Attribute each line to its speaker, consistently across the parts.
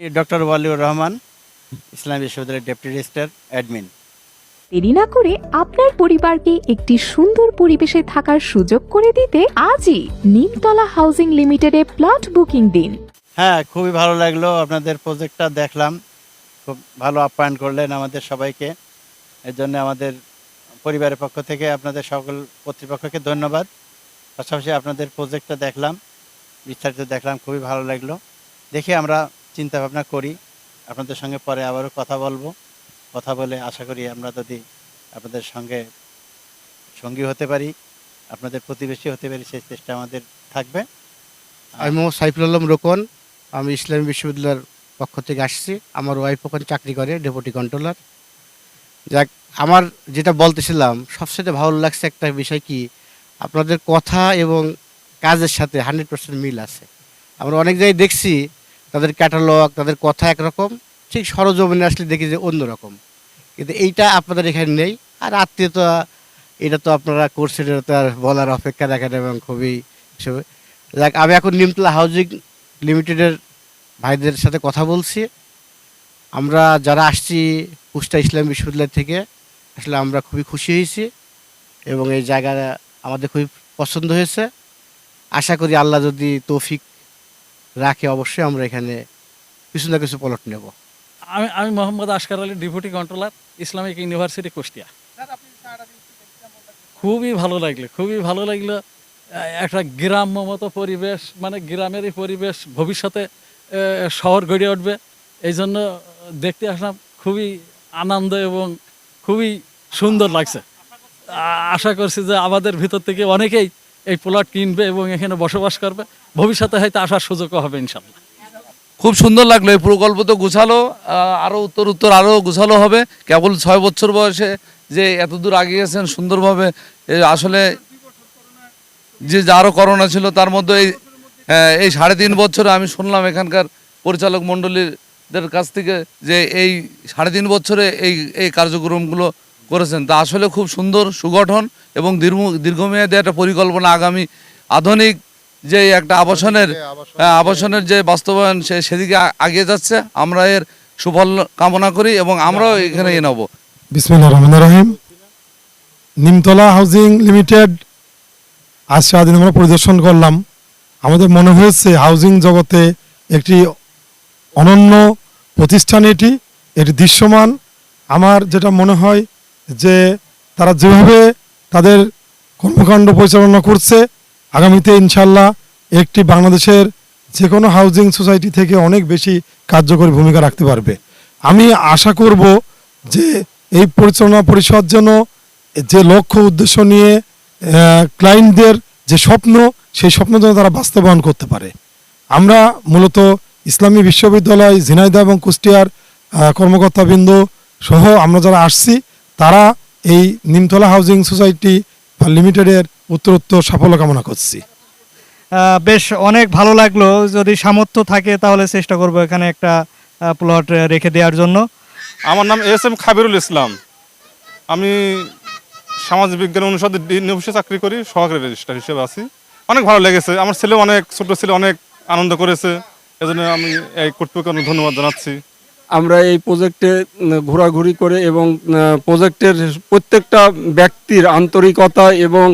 Speaker 1: Doctor Waliur Rahman ইসলাম বিশ্ববিদ্যালয়ের deputy registrar admin.
Speaker 2: দেরি না করে আপনার পরিবারকে একটি সুন্দর পরিবেশে থাকার সুযোগ করে দিতে আজই নিমতলা হাউজিং লিমিটেডে প্লট বুকিং দিন।
Speaker 1: হ্যাঁ খুবই ভালো লাগল আপনাদের প্রজেক্টটা দেখলাম। খুব ভালো আপ্যায়ন করলেন আমাদের সবাইকে। এর জন্য আমাদের পরিবারের পক্ষ থেকে আপনাদের সকল কর্তৃপক্ষকে ধন্যবাদ। পাশাপাশি আপনাদের প্রজেক্টটা দেখলাম বিস্তারিত দেখলাম খুবই ভালো লাগল। দেখে আমরা চিন্তা ভাবনা করি, আপনাদের সঙ্গে পরে আবারও কথা বলব। কথা বলে আশা করি আমরা যদি আপনাদের সঙ্গে সঙ্গী হতে পারি, আপনাদের প্রতিবেশী হতে পারি, সেই চেষ্টা আমাদের থাকবে।
Speaker 3: আমি মোহাম্মদ সাইফুল আলম রোকন, আমি ইসলামী বিশ্ববিদ্যালয়ের পক্ষ থেকে আসছি। আমার ওয়াইফ ওখানে চাকরি করে ডেপুটি কন্ট্রোলার যাক, আমার যেটা বলতেছিলাম, সবচেয়ে ভালো লাগছে একটা বিষয় কি, আপনাদের কথা এবং কাজের সাথে হান্ড্রেড পার্সেন্ট মিল আছে। আমরা অনেক জায়গায় দেখছি তাদের ক্যাটালগ তাদের কথা একরকম, ঠিক সরজমিনে আসলে দেখি যে অন্যরকম। কিন্তু এইটা আপনাদের এখানে নেই। আর আত্মীয়তা, এটা তো আপনারা করছেন, এটা তো আর বলার অপেক্ষা রাখেন এবং খুবই হিসেবে যাক, আমি এখন নিমতলা হাউজিং লিমিটেডের ভাইদের সাথে কথা বলছি। আমরা যারা আসছি কুষ্টা ইসলাম বিশ্ববিদ্যালয় থেকে, আসলে আমরা খুবই খুশি হয়েছি এবং এই জায়গা আমাদের খুবই পছন্দ হয়েছে। আশা করি আল্লাহ যদি তৌফিক রাখে অবশ্যই আমরা এখানে কিছু না কিছু পলট নেব।
Speaker 4: আমি আমি Mohammad Ashkar Ali deputy controller Islamic university Kushtia. খুবই ভালো লাগল খুবই ভালো লাগল একটা গ্রাম্য মতো পরিবেশ মানে গ্রামেরই পরিবেশ ভবিষ্যতে শহর গড়ে উঠবে। এই জন্য দেখতে আসলাম খুবই আনন্দ এবং খুবই সুন্দর লাগছে। আশা করছি যে আমাদের ভিতর থেকে অনেকেই এই প্লট কিনবে এবং এখানে বসবাস করবে। ভবিষ্যতে হয়তো আসার সুযোগও হবে ইনশাল্লাহ
Speaker 5: খুব সুন্দর লাগল এই প্রকল্প তো গুছালো আরও উত্তর উত্তর আরও গুছালো হবে। কেবল ছয় বছর বয়সে যে এত দূর আগে গেছেন সুন্দরভাবে আসলে যে যারও করোনা ছিল তার মধ্যে এই হ্যাঁ, এই সাড়ে তিন বছরে আমি শুনলাম এখানকার পরিচালক মণ্ডলীদের কাছ থেকে যে এই সাড়ে তিন বছরে এই এই কার্যক্রমগুলো করেছেন। তা আসলে খুব সুন্দর সুগঠন এবং দীর্ঘ দীর্ঘমেয়াদী একটা পরিকল্পনা আগামী আধুনিক যে একটা আবাসনের হ্যাঁ, আবাসনের যে বাস্তবায়ন সে সেদিকে আ- এগিয়ে যাচ্ছে। আমরা এর সুফল কামনা করি এবং আমরাও এখানে এ নেব
Speaker 6: বিসমিল্লাহ রহমান রহিম। নিমতলা হাউজিং লিমিটেড আজ সারাদিন আমরা পরিদর্শন করলাম। আমাদের মনে হয়েছে হাউজিং জগতে একটি অনন্য প্রতিষ্ঠান এটি এটি দৃশ্যমান। আমার যেটা মনে হয় যে তারা যেভাবে তাদের কর্মকাণ্ড পরিচালনা করছে, আগামীতে ইনশাল্লাহ একটি বাংলাদেশের যে কোনো হাউজিং সোসাইটি থেকে অনেক বেশি কার্যকরী ভূমিকা রাখতে পারবে। আমি আশা করব যে এই পরিচালনা পরিষদ যেন যে লক্ষ্য, উদ্দেশ্য নিয়ে ক্লায়েন্টদের যে স্বপ্ন, সেই স্বপ্ন যেন তারা বাস্তবায়ন করতে পারে। আমরা মূলত ইসলামী বিশ্ববিদ্যালয়, ঝিনাইদহ এবং কুষ্টিয়ার কর্মকর্তাবৃন্দ সহ আমরা যারা আসছি তারা এই নিমতলা হাউজিং সোসাইটি লিমিটেডের উত্তরোত্তর সাফল্য কামনা করছি।
Speaker 7: বেশ অনেক ভালো লাগল। যদি সামর্থ্য থাকে তাহলে চেষ্টা করব এখানে একটা প্লট রেখে দেওয়ার জন্য।
Speaker 8: আমার নাম এস এম খাবিরুল ইসলাম। আমি সামাজিক বিজ্ঞান অনুষদে ডিন অফিসে চাকরি করি সহকারী রেজিস্ট্রার হিসেবে আছি। অনেক ভালো লেগেছে। আমার ছেলে অনেক ছোট ছেলে অনেক আনন্দ করেছে। এজন্য আমি এই কর্তৃপক্ষকে ধন্যবাদ জানাচ্ছি।
Speaker 9: আমরা এই প্রজেক্টে ঘোরাঘুরি করে এবং প্রজেক্টের প্রত্যেকটা ব্যক্তির আন্তরিকতা এবং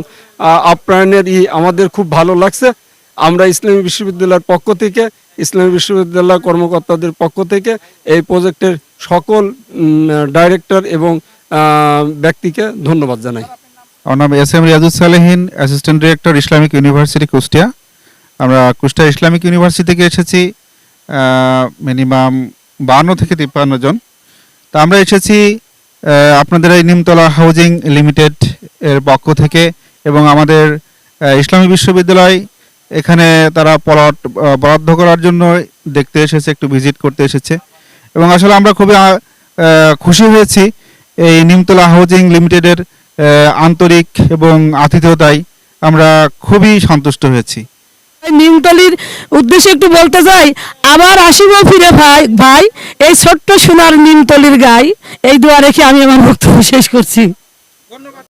Speaker 9: আপ্যায়নের ই আমাদের খুব ভালো লাগছে। আমরা ইসলামী বিশ্ববিদ্যালয়ের পক্ষ থেকে, ইসলামী বিশ্ববিদ্যালয় কর্মকর্তাদের পক্ষ থেকে এই প্রজেক্টের সকল ডাইরেক্টর এবং ব্যক্তিকে ধন্যবাদ জানাই।
Speaker 10: আমার নাম S M Riazul Salehin assistant director Islamic university Kushtia. আমরা কুষ্টিয়া ইসলামিক ইউনিভার্সিটি থেকে এসেছি। মিনিমাম বান্ন থেকে তিপ্পান্ন জন। তা আমরা এসেছি আপনাদের এই নিমতলা হাউজিং লিমিটেড এর পক্ষ থেকে এবং আমাদের ইসলামী বিশ্ববিদ্যালয় এখানে তারা প্লট বরাদ্দ করার জন্য দেখতে এসেছে, একটু ভিজিট করতে এসেছে। এবং আসলে আমরা খুবই খুশি হয়েছি এই নিমতলা হাউজিং লিমিটেডের আন্তরিক এবং আতিথেয়তায় আমরা খুবই সন্তুষ্ট হয়েছি।
Speaker 11: নিমতলির উদ্দেশ্যে একটু বলতে চাই আবার আসিব ফিরে ভাই ভাই, এই ছোট্ট সোনার নিমতলির গাই, এই দোয়া রেখে আমি আমার বক্তব্য শেষ করছি।